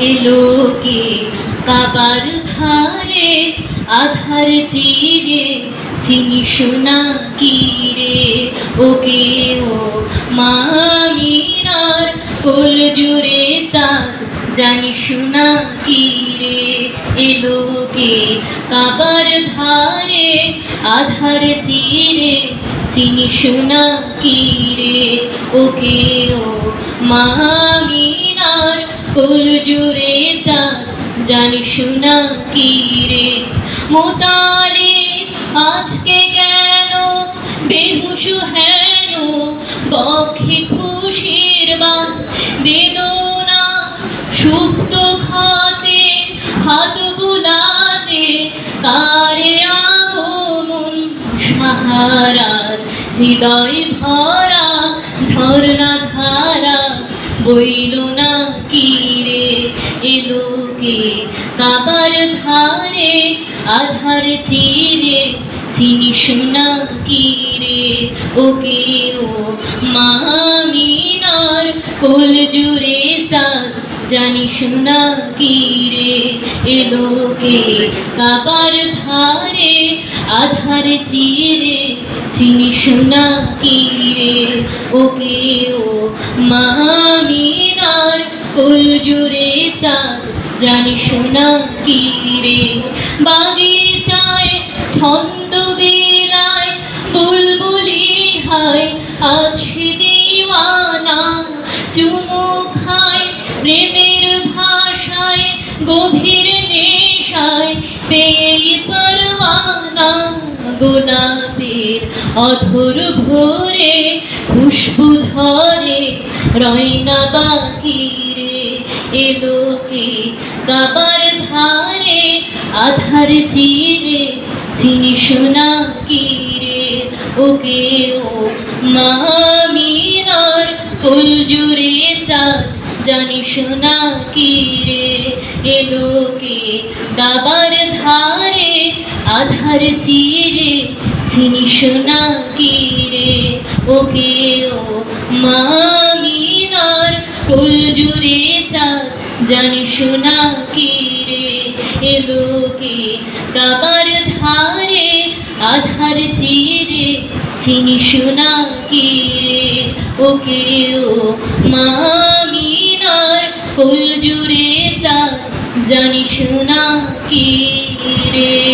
এলো কাবার ধারে আধার চিরে, চিনি সোনা কি রে? ওকে ও মামিনার কোল জুড়ে চাঁদ, জানি সোনা কি রে? এলো কাবার ধারে আধার চিরে, চিনি সোনা কি রে? ওকে ও মামিনার কোল জানি সোনা কি রে? মোতালে আজকে কেন? বেহুশু হেন? বক্ষে খুশির বান বেদনা সুপ্ত খাতে, হাত বুলাতে কারে আগমন সাহারার হৃদয় ভরা ঝর্ণা ধারা বইল না এলো কে? কাবার ধারে, আধার চিরে চিনি সোনা কি রে? ওকে ও মামিনার কোল জুড়ে চাঁদ জানি সোনা কি রে? এলো কে? কাবার ধারে, আধার চিরে চিনি সোনা কি রে? ওকে ও মামিনার কোল জুড়ে জানি সোনা কি রে বাগিচায় ছন্দ বেলায়, বুলবুলি হায় আছে দিওয়ানা। চুমু খায় প্রেমের ভাষায়, গভীর নেশায়, পেয়ে পরওয়ানা গোলাপের অধর ভরে, খুশবু ঝরে রয়না বাকি। রে এলোকে কাবার ধারে আধার চিরে, চিনি সোনা কি রে ওকে ও মামিনার ফুল জুড়ে চাঁদ, জানি সোনা কি রে এলোকে কাবার ধারে আধার চিরে, চিনি সোনা কি রে ওকে ও মামিনার জানি শোনা কি রে? এলো কে কাবার ধারে আধার চিরে। চিনি শোনা কি রে? ওকে ও মামিনার ফুল জুড়ে চা জানি শোনা কি রে?